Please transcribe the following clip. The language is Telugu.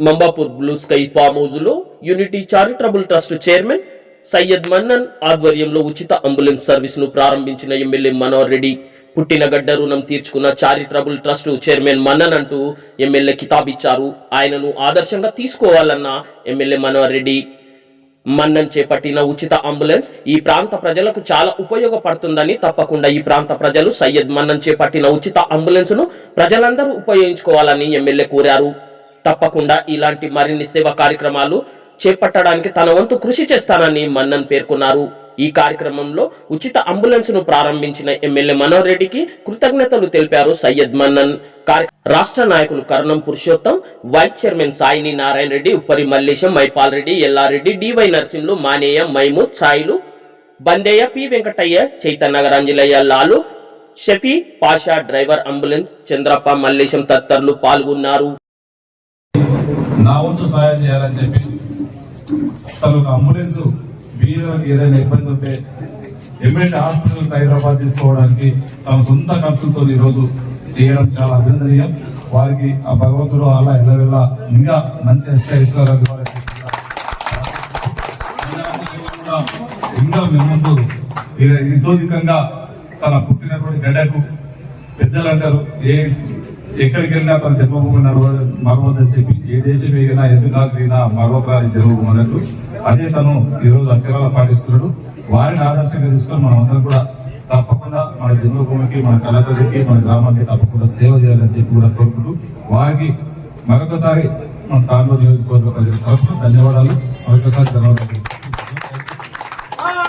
మంబాపూర్ బ్లూ స్కై ఫామ్ హౌస్లో unity charitable trust chairman Syed Mannan ఆధ్వర్యంలో ఉచిత అంబులెన్స్ సర్వీస్ను ప్రారంభించిన ఎమ్మెల్యే మనోహర్ రెడ్డి పుట్టిన గడ్డ రుణం తీర్చుకున్న చారిటబుల్ ట్రస్ట్ చైర్మన్ మన్నన్ అంటూ ఎమ్మెల్యే కితాబ్ ఇచ్చారు ఆయనను ఆదర్శంగా తీసుకోవాలన్న ఎమ్మెల్యే మనోహర్ రెడ్డి మన్నన్ చేపట్టిన ఉచిత అంబులెన్స్ ఈ ప్రాంత ప్రజలకు చాలా ఉపయోగపడుతుందని తప్పకుండా ఈ ప్రాంత ప్రజలు సయ్యద్ మన్నన్ చేపట్టిన ఉచిత అంబులెన్స్ను ప్రజలందరూ ఉపయోగించుకోవాలని ఎమ్మెల్యే కోరారు. తప్పకుండా ఇలాంటి మరిన్ని సేవా కార్యక్రమాలు చేపట్టడానికి తన వంతు కృషి చేస్తానని మన్నన్ పేర్కొన్నారు. ఈ కార్యక్రమంలో ఉచిత అంబులెన్స్ను ప్రారంభించిన ఎమ్మెల్యే మనోహర్ రెడ్డికి కృతజ్ఞతలు తెలిపారు సయ్యద్ మన్నన్. రాష్ట్ర నాయకులు కర్ణం పురుషోత్తం వైస్ చైర్మన్ సాయిని నారాయణ రెడ్డి ఉప్పరి మల్లేశం మైపాల్ రెడ్డి ఎల్లారెడ్డి డివై నర్సింహులు మానేయ Mahmood Sailu బందేయ P Venkataiah Chaitanya Anjalaiah Lalu Shafi Pasha driver ambulance Chandrappa Mallesham తదితరులు పాల్గొన్నారు. నా వంతు సహాయం చేయాలని చెప్పి తను ఒక అంబులెన్స్ బీదలకు ఏదైనా ఇబ్బంది ఉంటే ఎమ్మెల్యే హాస్పిటల్ హైదరాబాద్ తీసుకోవడానికి తమ సొంత ఖర్చులతో ఈరోజు రోజు చేయడం చాలా అభినందనీయం. వారికి ఆ భగవంతుడు అలా ఎల్లవెల్లా ఇంకా మంచి ఇస్తారని ఇంకా మేము ముందు ఇతోధికంగా తన పుట్టినటువంటి గడ్డకు పెద్దలు అంటారు ఏ ఎక్కడికి వెళ్ళినా జన్మభూమి మరవద్దని చెప్పి ఏ దేశం ఎగినా ఎందుకు కాకపోయినా మరొకరాని జన్మభూమి అన్నట్టు అదే తను ఈరోజు అక్షరాలు పాటిస్తున్నాడు. వారిని ఆదర్శంగా తీసుకొని మనం అందరం కూడా తప్పకుండా మన జన్మభూమికి మన కళాకారులకి మన గ్రామానికి తప్పకుండా సేవ చేయాలని చెప్పి కూడా కోరుకుంటూ వారికి మరొకసారి మన తాండూరు నియోజకవర్గ ప్రజల తరఫున ధన్యవాదాలు. మరొకసారి ధన్యవాదాలు.